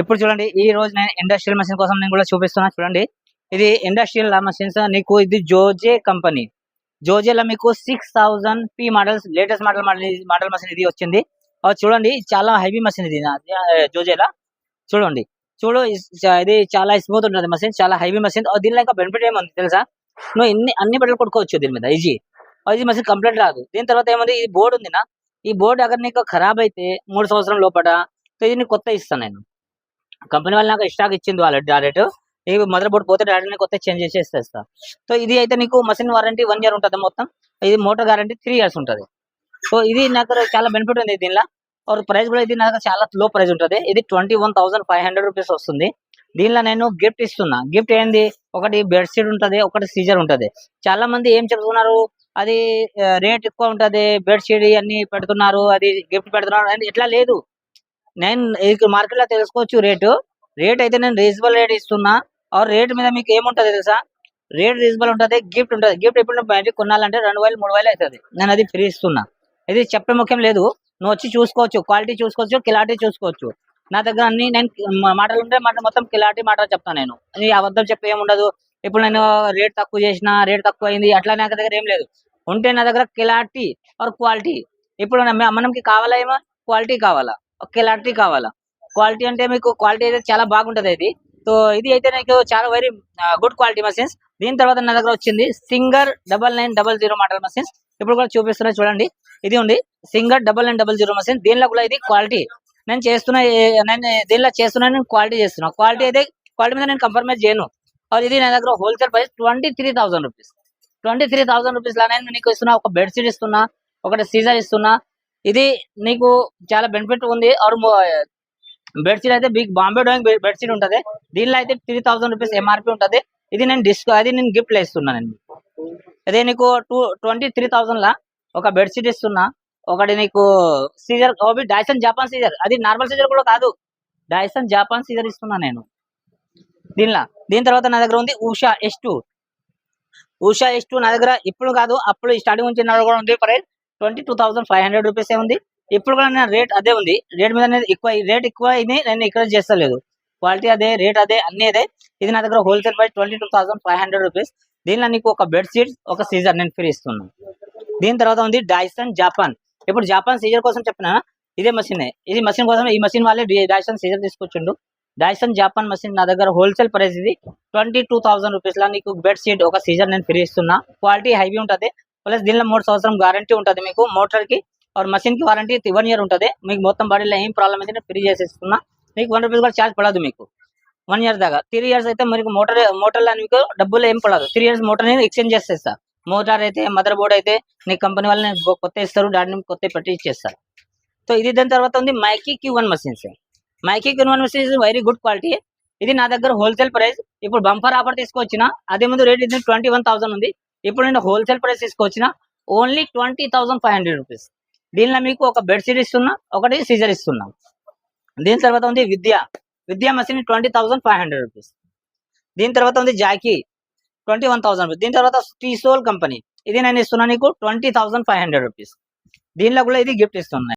ఇప్పుడు చూడండి ఈ రోజు నేను ఇండస్ట్రియల్ మెషిన్ కోసం నేను కూడా చూపిస్తున్నా చూడండి. ఇది ఇండస్ట్రియల్ మెషిన్స్ నీకు ఇది జోజే కంపెనీ జోజేలో మీకు six thousand P models latest model model model machine ఇది వచ్చింది. అది చూడండి చాలా హెవీ మెషిన్ ఇది జోజేలా చూడండి. చూడు ఇది చాలా స్మూత్ ఉంటుంది మెషిన్ చాలా హెవీ మెషిన్ దీనిలో ఇంకా బెనిఫిట్ ఏముంది తెలుసా? నువ్వు ఇన్ని అన్ని బట్టలు కొట్టుకోవచ్చు దీని మీద ఈజీ ఇది మెషిన్ కంప్లీట్ రాదు. దీని తర్వాత ఏముంది? ఈ బోర్డు ఉంది నా. ఈ బోర్డు అక్కడ నీకు ఖరాబ్ అయితే మూడు సంవత్సరం లోపల ఇది నీకు కొత్త ఇస్తాను నేను. కంపెనీ వాళ్ళు నాకు స్టాక్ ఇచ్చింది వాళ్ళు డైరెక్ట్ ఈ మదర్ బోర్డు పోతే డైరెక్ట్ కొత్త చేంజ్ చేసి సో ఇది అయితే నీకు మషిన్ వారంటీ వన్ ఇయర్ ఉంటుంది మొత్తం. ఇది మోటార్ గ్యారంటీ త్రీ ఇయర్స్ ఉంటుంది. సో ఇది నాకు చాలా బెనిఫిట్ ఉంది దీనిలో. और ప్రైస్ కూడా ఇది నాకు చాలా లో ప్రైస్ ఉంటుంది. ఇది twenty one thousand five hundred rupees వస్తుంది. దీనిలో నేను గిఫ్ట్ ఇస్తున్నా. గిఫ్ట్ ఏంది? ఒకటి బెడ్షీట్ ఉంటది ఒకటి సీజర్ ఉంటది. చాలా మంది ఏం చెప్తున్నారు? అది రేట్ ఎక్కువ ఉంటది బెడ్షీట్ అన్ని పెడుతున్నారు అది గిఫ్ట్ పెడుతున్నారు ఎట్లా ఇట్లా లేదు. నేను మార్కెట్లో తెలుసుకోవచ్చు రేటు రేట్ అయితే నేను రీజనబుల్ రేట్ ఇస్తున్నా. ఆ రేట్ మీద మీకు ఏముంటది తెలుసా? రేట్ రీజనబుల్ ఉంటుంది గిఫ్ట్ ఉంటుంది. గిఫ్ట్ ఎప్పుడు బయటకు కొనాలంటే రెండు వేలు మూడు వేలు అవుతుంది. నేను అది ఫ్రీ ఇస్తున్నా. ఇది చెప్పే ముఖ్యం లేదు. నువ్వు వచ్చి చూసుకోవచ్చు క్వాలిటీ చూసుకోవచ్చు కిలాటీ చూసుకోవచ్చు. నా దగ్గర అన్ని నేను మాటలు ఉంటే మాట మొత్తం కిలాటీ మాటలు చెప్తాను నేను. అబద్ధం చెప్పి ఏం ఉండదు. ఇప్పుడు నేను రేట్ తక్కువ చేసిన రేట్ తక్కువ అయింది అట్లా నా దగ్గర ఏం లేదు. ఉంటే నా దగ్గర కిలాటీ ఆర్ క్వాలిటీ ఇప్పుడు మనకి కావాలా ఏమో? క్వాలిటీ కావాలా. క్లారిటీ కావాలా? క్వాలిటీ అంటే మీకు క్వాలిటీ అయితే చాలా బాగుంటది ఇది. సో ఇది అయితే నాకు చాలా వెరీ గుడ్ క్వాలిటీ మెషిన్స్. దీని తర్వాత నా దగ్గర వచ్చింది Singer double nine double zero model machines. ఇప్పుడు కూడా చూపిస్తున్నా చూడండి. ఇది ఉంది Singer double nine double zero machine. దీనిలో కూడా ఇది క్వాలిటీ. నేను చేస్తున్న నేను దీనిలో చేస్తున్నా నేను క్వాలిటీ చేస్తున్నా. క్వాలిటీ అయితే క్వాలిటీ మీద నేను కంప్రమైజ్ చేయను. ఇది నా దగ్గర wholesale price twenty three thousand rupees. Twenty three thousand rupees లా నేను నీకు ఇస్తున్నా. ఒక బెడ్షీట్ ఇస్తున్నా ఒకటి సీజర్ ఇస్తున్నా ఇది నీకు చాలా బెనిఫిట్ ఉంది. ఆర్ బెడ్షీట్ uh, అయితే బిగ్ బాంబే డోయింగ్ బెడ్షీట్ ఉంటుంది. దీనిలో అయితే త్రీ థౌసండ్ రూపీస్ ఎంఆర్పి ఉంటది. ఇది నేను డిస్క్ అది నేను గిఫ్ట్ ఇస్తున్నానండి అదే నీకు టూ ట్వంటీ త్రీ థౌసండ్ లా ఒక బెడ్షీట్ ఇస్తున్నా. ఒకటి నీకు సీజర్ ఓబి డైసన్ జపాన్ సీజర్ అది నార్మల్ సీజర్ కూడా కాదు. డైసన్ జపాన్ సీజర్ ఇస్తున్నా నేను. దీనిలో. దీని తర్వాత నా దగ్గర ఉంది Usha S two Usha S two నా దగ్గర ఇప్పుడు కాదు. అప్పుడు స్టార్టింగ్ నుంచి కూడా ఉంది. Price twenty two thousand five hundred rupees ఉంది. ఇప్పుడు కూడా నేను రేట్ అదే ఉంది. రేట్ మీద అనేది ఎక్కువ రేట్ ఎక్కువ అయింది నేను ఇక్కడ చేస్తలేదు. క్వాలిటీ అదే రేట్ అదే అన్ని అదే. ఇది నా దగ్గర wholesale price twenty two thousand five hundred rupees. దీనిలో నీకు ఒక బెడ్షీట్ ఒక సీజర్ నేను ఫ్రీ ఇస్తున్నాను దీని తర్వాత ఉంది డైసన్ జాపాన్ ఇప్పుడు జాపాన్ సీజర్ కోసం చెప్పిన ఇదే మషినే ఇది మషిన్ కోసం ఈ మషిన్ వాళ్ళే డైసన్ సీజర్ తీసుకొచ్చిండు. డైసన్ జాపాన్ మషిన్ నా దగ్గర హోల్సేల్ ప్రైస్ ఇది ట్వంటీ టూ థౌసండ్ రూపీస్ లా నీకు బెడ్ షీట్ ఒక సీజర్ నేను ఫ్రీ ఇస్తున్నా. క్వాలిటీ హైవీ ఉంటది. ప్లస్ దీనిలో మూడు సంవత్సరం గ్యారంటీ ఉంటుంది మీకు. మోటార్కి ఆర్ మషిన్కి వారంటీ వన్ ఇయర్ ఉంటుంది. మీకు మొత్తం బాడీలో ఏం ప్రాబ్లం అయితే ఫ్రీ చేసేస్తున్నా. మీకు వన్ రూపీస్ కూడా ఛార్జ్ పడదు మీకు. వన్ ఇయర్ దాకా. త్రీ ఇయర్స్ అయితే మీకు మోటార్ మోటార్లో మీకు డబ్బులు ఏం పడదు. త్రీ ఇయర్స్ మోటార్ నేను ఎక్స్చేంజ్ చేసేస్తా. మోటార్ అయితే మదర్ బోర్డ్ అయితే నీ కంపెనీ వాళ్ళని కొత్త ఇస్తారు. దాన్ని కొత్త పెట్టి ఇచ్చేస్తారు. సో ఇది దాని తర్వాత ఉంది Mikey Q one machines Mikey Q one machines very good quality ఇది నా దగ్గర హోల్సేల్ ప్రైస్ ఇప్పుడు బంపర్ ఆఫర్ తీసుకొచ్చిన అదే ముందు రేట్ ఇది ట్వంటీ వన్ థౌసండ్ ఉంది. ఇప్పుడు నేను హోల్సేల్ ప్రైస్ తీసుకొచ్చిన only twenty thousand five hundred rupees. దీనిలో మీకు ఒక బెడ్షీట్ ఇస్తున్నా ఒకటి సీజర్ ఇస్తున్నా. దీని తర్వాత ఉంది Vidya. Vidya machine twenty thousand five hundred rupees. దీని తర్వాత ఉంది Jacky twenty one thousand rupees. దీని తర్వాత టీసోల్ కంపెనీ. ఇది నేను ఇస్తున్నా నీకు twenty thousand five hundred rupees. దీనిలో కూడా ఇది గిఫ్ట్ ఇస్తున్నా.